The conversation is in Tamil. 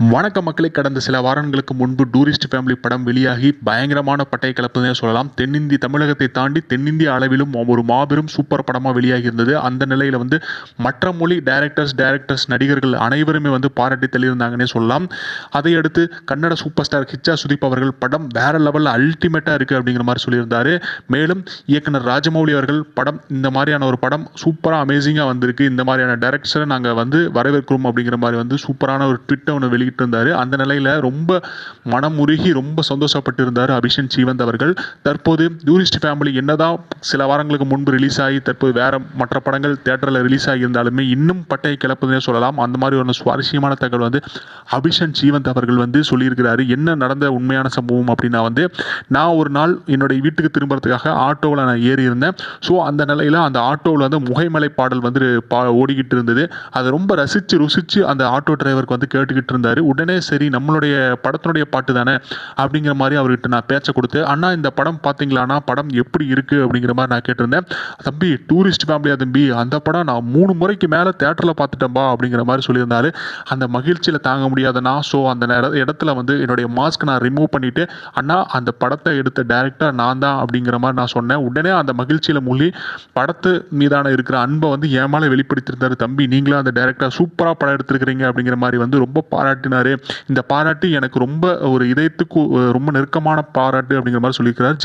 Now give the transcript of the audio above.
வணக்க மக்களை கடந்த சில வாரங்களுக்கு முன்பு டூரிஸ்ட் ஃபேமிலி படம் வெளியாகி பயங்கரமான பட்டை கலப்புனே சொல்லலாம். தென்னிந்திய தமிழகத்தை தாண்டி தென்னிந்திய அளவிலும் ஒரு மாபெரும் சூப்பர் படமாக வெளியாகி இருந்தது. அந்த நிலையில் வந்து மற்ற மொழி டைரக்டர்ஸ் டைரக்டர்ஸ் நடிகர்கள் அனைவருமே வந்து பாராட்டி தெளியிருந்தாங்கன்னே சொல்லலாம். அதையடுத்து கன்னட சூப்பர் ஸ்டார் கிச்சா சுதீப் அவர்கள் படம் வேற லெவலில் அல்டிமேட்டாக இருக்குது அப்படிங்கிற மாதிரி சொல்லியிருந்தாரு. மேலும் இயக்குனர் ராஜமௌலி அவர்கள் படம் இந்த மாதிரியான ஒரு படம் சூப்பராக அமேசிங்காக வந்திருக்கு. இந்த மாதிரியான டைரக்டரை நாங்கள் வந்து வரவேற்கிறோம் அப்படிங்கிற மாதிரி வந்து சூப்பரான ஒரு ட்விட்டை ஒன்று இருந்தார். அந்த நிலையில் ரொம்ப மனமுருகி ரொம்ப சந்தோஷப்பட்டு இருந்தார் அபிஷன் சீவந்த் அவர்கள். தற்போது டூரிஸ்ட் ஃபேமிலி என்னதான் சில வாரங்களுக்கு முன்பு ரிலீஸ் ஆகி தற்போது வேற மற்ற படங்கள் தேட்டரில் ரிலீஸ் ஆகியிருந்தாலுமே இன்னும் பட்டையை கிளப்புதுன்னே சொல்லலாம். அந்த மாதிரி ஒரு சுவாரஸ்யமான தகவல் வந்து அபிஷன் சீவந்த் அவர்கள் வந்து சொல்லியிருக்கிறாரு. என்ன நடந்த உண்மையான சம்பவம் அப்படின்னா வந்து நான் ஒரு நாள் என்னுடைய வீட்டுக்கு திரும்புறதுக்காக ஆட்டோவில் நான் ஏறி இருந்தேன் ஸோ அந்த நிலையில் அந்த ஆட்டோவில் வந்து முகைமலை பாடல் வந்து பா ஓடிக்கிட்டு இருந்தது. அதை ரொம்ப ரசித்து ருசித்து அந்த ஆட்டோ டிரைவருக்கு வந்து கேட்டுக்கிட்டு இருந்தார். உடனே சரி நம்மளுடைய படத்தினுடைய பாட்டு தானே? அப்படிங்கிற மாதிரி அவர்கிட்ட நான் பேச்சை கொடுத்து அண்ணா இந்த படம் பார்த்தீங்களாண்ணா படம் எப்படி இருக்குது அப்படிங்கிற மாதிரி நான் கேட்டிருந்தேன். தம்பி டூரிஸ்ட் ஃபேமிலியா தம்பி? அந்த படம் நான் மூணு முறைக்கு மேலே தேட்டரில் பார்த்துட்டேன்பா அப்படிங்கிற மாதிரி சொல்லியிருந்தாரு. அந்த மகிழ்ச்சியில் தாங்க முடியாதண்ணா. ஸோ அந்த நேர இடத்துல வந்து என்னுடைய மாஸ்க் நான் ரிமூவ் பண்ணிவிட்டு அண்ணா அந்த படத்தை எடுத்த டேரக்டர் நான் தான் அப்படிங்கிற மாதிரி நான் சொன்னேன். உடனே அந்த மகிழ்ச்சியில் மூழ்கி படத்து மீதான இருக்கிற அன்பை வந்து ஏமால மேலே தம்பி நீங்களும் அந்த டேரக்டர் சூப்பராக படம் எடுத்திருக்கிறீங்க அப்படிங்கிற மாதிரி வந்து ரொம்ப பாராட்டினார் இந்த பாராட்டு எனக்கு ரொம்ப ஒரு இதயத்துக்கு ரொம்ப நெருக்கமான பாராட்டு அப்படிங்கிற மாதிரி சொல்லியிருக்கிறார்.